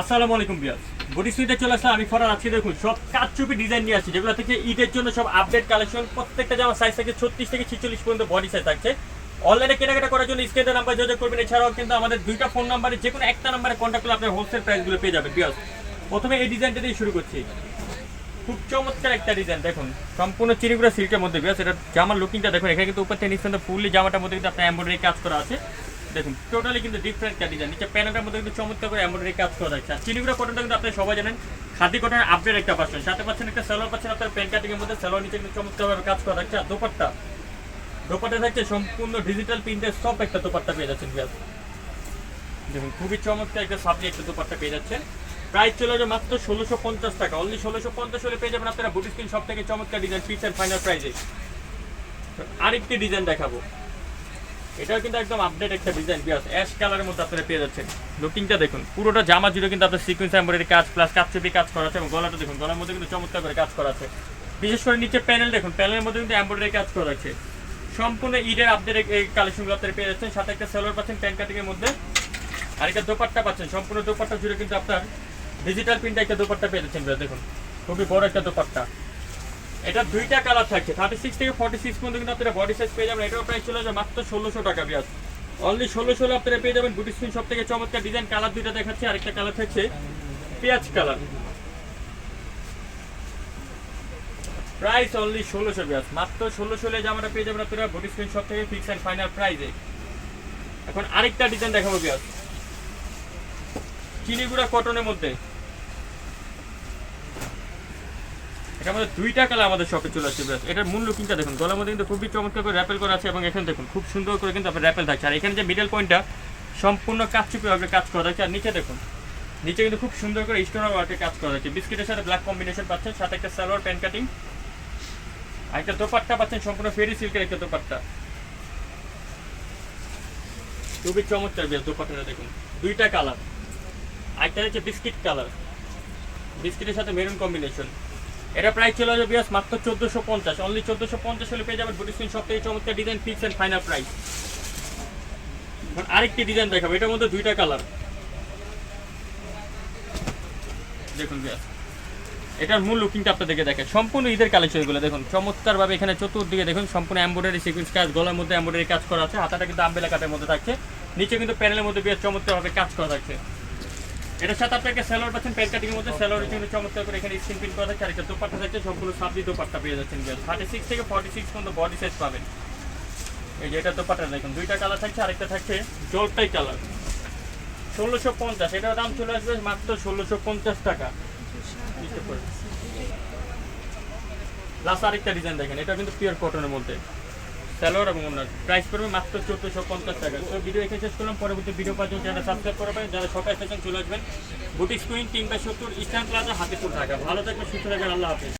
আসসালামু আলাইকুম বিয়াস বডি সুইটে চলে আসলাম। আমি ফরার আজকে দেখুন, সব কাচচুপি ডিজাইন নিয়ে আসছি। যেগুলো থেকে ঈদের জন্য সব আপডেট কালেকশন প্রত্যেকটা জামা সাইজ থেকে ছত্রিশ থেকে ছিচল্লিশ পর্যন্ত বডি সাইজ থাকছে। অনলাইনে কেনাকাটা করার জন্য স্ক্রিনের নাম্বার যোগাযোগ করবেন। এছাড়াও কিন্তু আমাদের দুইটা ফোন নাম্বারে যে কোনো একটা নাম্বারে কন্ট্যাক্ট করলে আপনার হোলসেল প্রাইসগুলো পেয়ে যাবেন বিয়াস প্রথমে এই ডিজাইনটা দিয়ে শুরু করছি। খুব চমৎকার একটা ডিজাইন দেখুন। সম্পূর্ণ চিরিগুড়া সিল্কের মধ্যে বিয়াস এটা জামার লুকিংটা দেখুন, এখানে কিন্তু উপর থেকে পর্যন্ত ফুললি জামাটার মধ্যে কিন্তু আপনার এমব্রয়ডারি কাজ করা আছে। দেখুন টোটালি কিন্তু ডিফারেন্ট ডিজাইন নিচে প্যানেলটার মধ্যে কিন্তু চমৎকার করে এমব্রয়ডারি কাজ করা যাচ্ছে আর চিনিগুড়া কটনটা কিন্তু আপনি সবাই জানেন খাদি কটনের আপডেট একটা পাচ্ছেন সাথে পাচ্ছেন একটা সেলোয়ার পাচ্ছেন আপনার প্যান কাটিং এর মধ্যে। সেলোয়ার নিচে কিন্তু চমৎকারভাবে কাজ করা যাচ্ছে আর দোপাট্টা দোপাট্টা থাকছে সম্পূর্ণ ডিজিটাল প্রিন্টের সব একটা দোপাট্টা পেয়ে যাচ্ছেন বিয়াস দেখুন, খুবই চমৎকার একটা সাবজেক্ট একটা দোপাট্টা পেয়ে যাচ্ছেন। প্রাইস চলে যাবে মাত্র ষোলোশো পঞ্চাশ টাকা। অনলি ষোলোশো পঞ্চাশ হলে পেয়ে যাবেন আপনারা বুটি স্ক্রিন সব থেকে চমৎকার ডিজাইন অ্যান্ড ফাইনাল প্রাইজে আরেকটি ডিজাইন দেখাবো। এটাও কিন্তু একদম আপডেট একটা ডিজাইন বিয়াস অ্যাশ কালারের মধ্যে আপনারা পেয়ে যাচ্ছেন। লুকিংটা দেখুন, পুরোটা জামা জুড়ে কিন্তু আপনার সিকুয়েন্স এমব্রয়ডারি কাজ প্লাস কাপচুপি কাজ করা আছে এবং গলাটা দেখুন, গলার মধ্যে কিন্তু চমৎকার করে কাজ করা আছে। বিশেষ করে নিচে প্যানেল দেখুন প্যানেলের মধ্যে কিন্তু এমব্রয়ডারি কাজ করা আছে। সম্পূর্ণ ঈদের আপডেট এই কালেকশনগুলো আপনারা পেয়ে যাচ্ছেন, সাথে একটা সেলোয়ার পাচ্ছেন প্যান কাটিং এর মধ্যে। আর একটা দোপাট্টা পাচ্ছেন, সম্পূর্ণ দোপাট্টা জুড়ে কিন্তু আপনার ডিজিটাল প্রিন্ট একটা দোপাট্টা পেয়ে যাচ্ছেন দেখুন। খুবই বড় একটা দোপাট্টা। এটা দুইটা কালার থাকছে। থার্টি সিক্স থেকে ফর্টি সিক্স পর্যন্ত কিন্তু আপনারা বডি সাইজ পেয়ে যাবেন। এটাও প্রাইস চলে যাবে মাত্র ষোলোশো টাকা বিয়াস। অনলি ষোলোশো আপনারা পেয়ে যাবেন বুটি স্ক্রিন সব থেকে চমৎকার ডিজাইন কালার দুইটা দেখাচ্ছে, আরেকটা কালার থাকছে পেঁয়াজ কালার প্রাইস অনলি ষোলোশো বিয়াস। মাত্র ষোলোশো হলে জামাটা পেয়ে যাবেন আপনারা বুটি স্ক্রিন সব থেকে ফিক্স অ্যান্ড ফাইনাল প্রাইজে এখন আরেকটা ডিজাইন দেখাবো বিয়াস। চিনিগুড়া কটনের মধ্যে। এটা আমাদের দুইটা কালার আমাদের শপে চলে আসছে এটার মূল লুকিংটা দেখুন। গলার মধ্যে কিন্তু খুবই চমৎকার করে র্যাপেল করা আছে এবং এখানে দেখুন, খুব সুন্দর করে কিন্তু আপনার র্যাপেল থাকছে। আর এখানে যে মিডল পয়েন্টটা সম্পূর্ণ কাজচুপি ভাবে কাজ করা থাকছে। আর নিচে দেখুন, নিচে কিন্তু খুব সুন্দর করে স্টোনার ওয়ার্কে কাজ করা হচ্ছে বিস্কিটের সাথে ব্ল্যাক কম্বিনেশন পাচ্ছেন, সাথে একটা সালোয়ার প্যান্ট কাটিং আর একটা দোপাট্টা পাচ্ছেন, সম্পূর্ণ ফেরি সিল্কের একটা দোপাট্টা। খুবই চমৎকার বেশ দোপাট্টাটা দেখুন। দুইটা কালার আরেকটা হচ্ছে বিস্কিট কালার বিস্কিটের সাথে মেরুন কম্বিনেশন এটা প্রাইস চলে যাবে বিয়াস মাত্র চোদ্দোশো পঞ্চাশ অনলি চোদ্দোশো পঞ্চাশ হলে পেয়ে যাবেন বুটি স্ক্রিন সব থেকে চমৎকার design fix and final price এখন আরেকটি ডিজাইন দেখাবো, এটার মধ্যে দুইটা কালার দেখুন বিয়াস, এটার মূল লুকিংটা আপনাদেরকে দেখে সম্পূর্ণ ঈদের কালেকশন এগুলো, দেখুন, চমৎকারভাবে এখানে চতুর্দিকে, দেখুন, সম্পূর্ণ এমব্রয়ডারি সিকুয়েন্স কাজ, গলার মধ্যে এমব্রয়ডারি কাজ করা আছে, হাতাটা কিন্তু আম্বেলা কাটের মধ্যে থাকছে। নিচে কিন্তু প্যানেলের মধ্যে বেশ চমৎকারভাবে কাজ করা থাকছে। এটার সাথে আপনাকে স্যালোয়ার পাচ্ছেন, প্যান্ট কাটিং এর মধ্যে স্যালোয়ারের জন্য চমৎকার করে এখানে স্ক্রিন প্রিন্ট করা থাকছে আর একটা দোপাট্টা থাকছে সম্পূর্ণ সাবজি দোপাট্টা পেয়ে যাচ্ছেন থার্টি সিক্স থেকে ফর্টি সিক্স পর্যন্ত বডি সাইজ পাবেন। এই যে এটা দোপাট্টা দেখুন, দুইটা কালার থাকছে, আরেকটা থাকছে জলটাই কালার ষোলোশো পঞ্চাশ, এটার দাম চলে আসবে মাত্র ষোলোশো পঞ্চাশ টাকা। লাস্ট আরেকটা ডিজাইন দেখেন, এটা কিন্তু পিওর কটনের মধ্যে। স্যালোয়ার এবং ওনার প্রাইস পড়বে মাত্র চোদ্দোশো পঞ্চাশ টাকা। তো ভিডিও এখানে শেষ করলাম। পরবর্তী ভিডিও পাওয়ার যারা সাবস্ক্রাইব করবেন যারা সকাল স্টেশন চলে আসবেন। বুটিক স্কুইন তিন বাই সত্তর ইস্টার্ন প্লাজা হাতিপুর, ঢাকা। ভালো থাকবে সুস্থ থাকবেন। আল্লাহ হাফিজ।